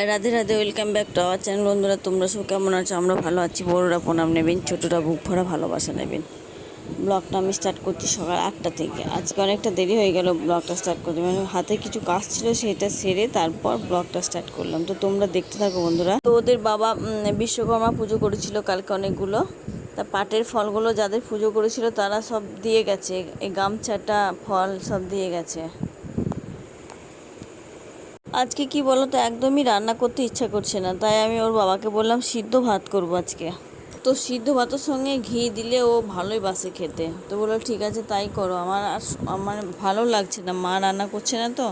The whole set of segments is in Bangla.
Radhe Radhe welcome back to our channel বন্ধুরা, তোমরা সব কেমন আছো? আমরা ভালো আছি। বড়রা প্রণাম নেবেন, ছোটরা বুক ভরা ভালোবাসা নেবেন। ব্লগটা আমি স্টার্ট করছি সকাল আটটা থেকে। আজকে অনেকটা দেরি হয়ে গেল ব্লগটা স্টার্ট করতে। মানে হাতে কিছু কাজ ছিল, সেটা সেরে তারপর ব্লগটা স্টার্ট করলাম। তো তোমরা দেখতে থাকো, বন্ধুরা। তো ওদের বাবা বিশ্বকর্মা পুজো করেছিল কালকে অনেকগুলো। তা পাটের ফলগুলো যাদের পুজো করেছিল, তারা সব দিয়ে গেছে। এই গামছাটা, ফল সব দিয়ে গেছে। আজকে কি বলো তো একদমই রান্না করতে ইচ্ছা করছে না, তাই আমি ওর বাবাকে বললাম সিদ্ধ ভাত করব আজকে। তো সিদ্ধ ভাতের সঙ্গে ঘি দিলে ও ভালোই বাসে খেতে। তো বলল, ঠিক আছে, তাই করো। আমার আর আমার ভালো লাগছে না, মা রান্না করছে না তো,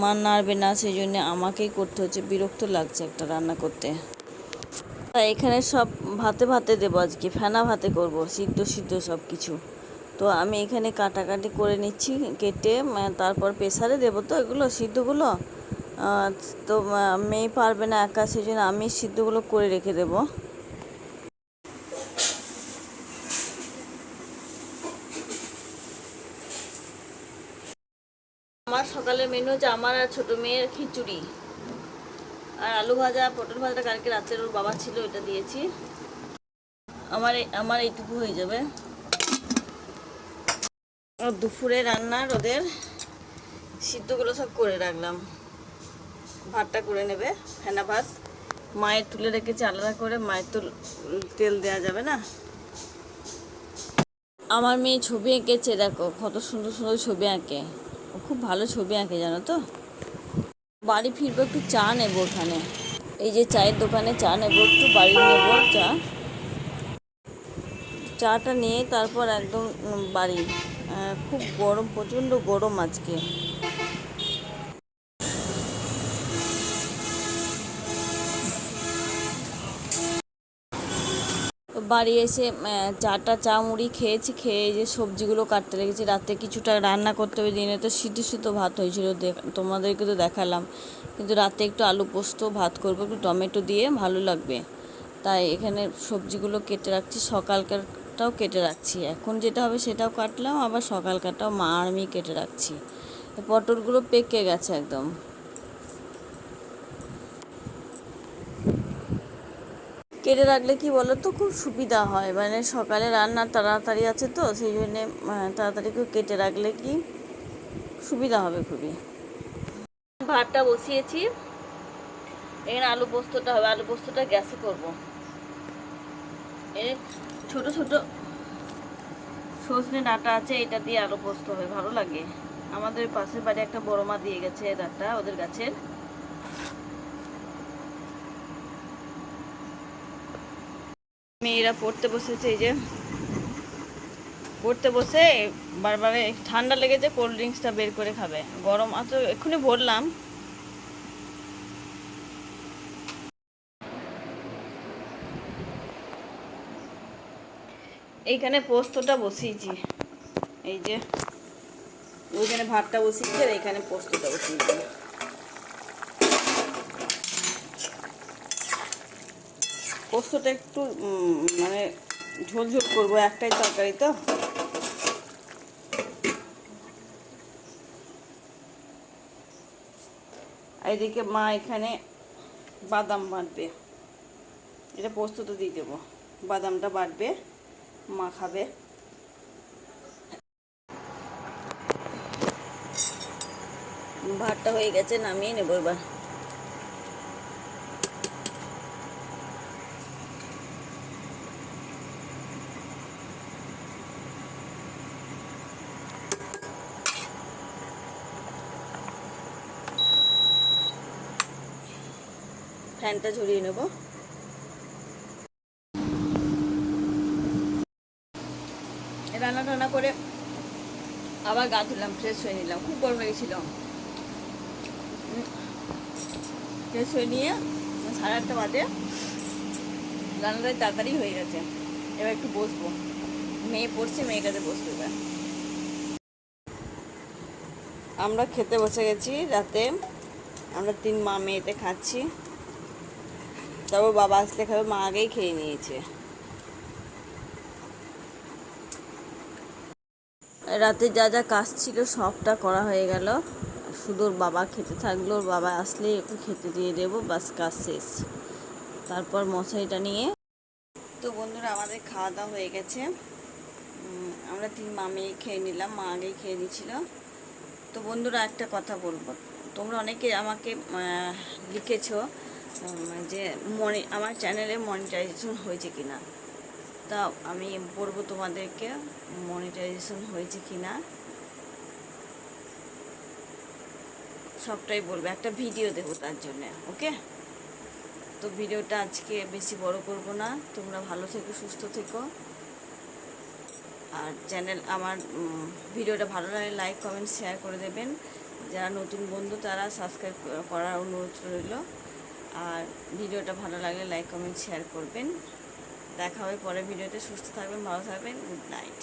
মা নাড়বে না, সেই জন্য আমাকেই করতে হচ্ছে, বিরক্ত লাগছে একটা রান্না করতে। তাই এখানে সব ভাতে ভাতে দেবো আজকে, ফেনা ভাতে করব, সিদ্ধ সিদ্ধ সব কিছু। তো আমি এখানে কাটাকাটি করে নিচ্ছি, কেটে তারপর প্রেসারে দেবো তো এগুলো, সিদ্ধগুলো। তো মেয়ে পারবে না একা সেই জন্য আমি সিদ্ধগুলো করে রেখে দেবো। আমার সকালের মেনু হচ্ছে আমার আর ছোটো মেয়ের খিচুড়ি। আর আলু ভাজা, পটল ভাজাটা কালকে রাতের ওর বাবা ছিল ওটা দিয়েছি। আমার আমার এইটুকু হয়ে যাবে। দুপুরে রান্নার ওদের সিদ্ধগুলো সব করে রাখলাম। ভাতটা করে নেবে, ফেনা ভাত। মায়ের তুলে রেখেছি আলাদা করে, মায়ের তো তেল দেওয়া যাবে না। আমার মেয়ে ছবি এঁকেছে, দেখো, কত সুন্দর সুন্দর ছবি আঁকে। ও খুব ভালো ছবি আঁকে, জানো তো? বাড়ি ফিরবো, একটু চা নেব ওখানে। এই যে চায়ের দোকানে চা নেব, একটু বাড়ি নেব, চা। চাটা নিয়ে তারপর একদম বাড়ি। খুব গরম, প্রচণ্ড গরম আজকে। বাড়ি এসে চাটা চা মুড়ি খেয়েছি, খেয়ে যে সবজিগুলো কাটতে লেগেছি। রাতে কিছুটা রান্না করতে হবে, দিনে তো সিদ্ধ সিদ্ধ ভাত হয়েছিল তোমাদেরকে তো দেখালাম। কিন্তু রাতে একটু আলু পোস্ত ভাত করব, একটু টমেটো দিয়ে ভালো লাগবে। তাই এখানে সবজিগুলো কেটে রাখছি, সকালকারটাও কেটে রাখছি। এখন যেটা হবে সেটাও কাটলাম, আবার সকালকারটাও মা আর আমি কেটে রাখছি। পটলগুলো পেকে গেছে একদম। কেটে রাখলে কি বলো তো খুব সুবিধা হয়। মানে সকালে রান্না তাড়াতাড়ি আছে তো, সেই জন্যে তাড়াতাড়ি করে কেটে রাখলে কি সুবিধা হবে খুবই। ভাতটা বসিয়েছি। এখানে আলু পোস্তটা হবে। আলু পোস্তটা গ্যাসে করব। এ ছোট ছোট সজনে ডাঁটা আছে, এটা দিয়ে আলু পোস্ত হবে। ভালো লাগে। আমাদের পাশের বাড়ি একটা বড় মা দিয়ে গেছে ডাঁটা, ওদের গাছের। মেয়েরা পড়তে বসেছে, এই যে। পড়তে বসে বারবার ঠান্ডা লেগেছে কোল্ড ড্রিঙ্কসটা বের করে খাবে। গরম আতো এক্ষুনি ভরলাম। এইখানে পোস্তটা বসিয়েছি। এই যে, ওইখানে ভাতটা বসিয়েছি আর এইখানে পোস্তটা বসিয়েছি। পোস্তটা একটু মানে ঝোল ঝোল করব, একটাই তরকারি তো। এদিকে মা এখানে বাদাম বাটবে। এটা পোস্তটা দিয়ে দেবো। বাদামটা বাটবে, মা খাবে। ভাতটা হয়ে গেছে, নামিয়ে নেব এবার। ফ্যানটা ঝরিয়ে নেব। রান্না টান্না করে আবার গা ধুলাম ফ্রেশ হয়ে নিলাম। খুব গরম লেগেছিল। ফ্রেশ হয়ে নিয়ে সাড়ে আটটা বাজে। রান্নাটা তাড়াতাড়ি হয়ে গেছে। এবার একটু বসবো। মেয়ে পড়ছে, মেয়েটাতে বসবো এবার। আমরা খেতে বসে গেছি রাতে। আমরা তিন মা মেয়েতে খাচ্ছি। তারপর বাবা আসলে খাবে, মা আগেই খেয়ে নিয়েছে। রাতে যা যা কাজ ছিল সবটা করা হয়ে গেল। শুধু ওর বাবা খেতে থাকল, ওর বাবা আসলেই একটু খেতে দিয়ে দেবো, বাস কাজ শেষ। তারপর মশারিটা নিয়ে। তো বন্ধুরা, আমাদের খাওয়া দাওয়া হয়ে গেছে। আমরা তিন মামি খেয়ে নিলাম, মা আগেই খেয়ে নিয়েছিল। তো বন্ধুরা, একটা কথা বলব। তোমরা অনেকে আমাকে লিখেছো যে মনি, আমার চ্যানেলে মনিটাইজেশন হয়েছে কি না তা আমি বলব তোমাদেরকে মনিটাইজেশন হয়েছে কি না সবটাই বলব। একটা ভিডিও দেবো তার জন্য ওকে তো ভিডিওটা আজকে বেশি বড় করব না। তোমরা ভালো থেকো, সুস্থ থেকো। আর চ্যানেল আমার ভিডিওটা ভালো লাগলে লাইক কমেন্ট শেয়ার করে দেবেন। যারা নতুন বন্ধু, তারা সাবস্ক্রাইব করার অনুরোধ রইল। আর ভিডিওটা ভালো লাগলে লাইক, কমেন্ট শেয়ার করবেন। দেখা হবে পরে ভিডিওতে। সুস্থ থাকবেন, ভালো থাকবেন। Good night.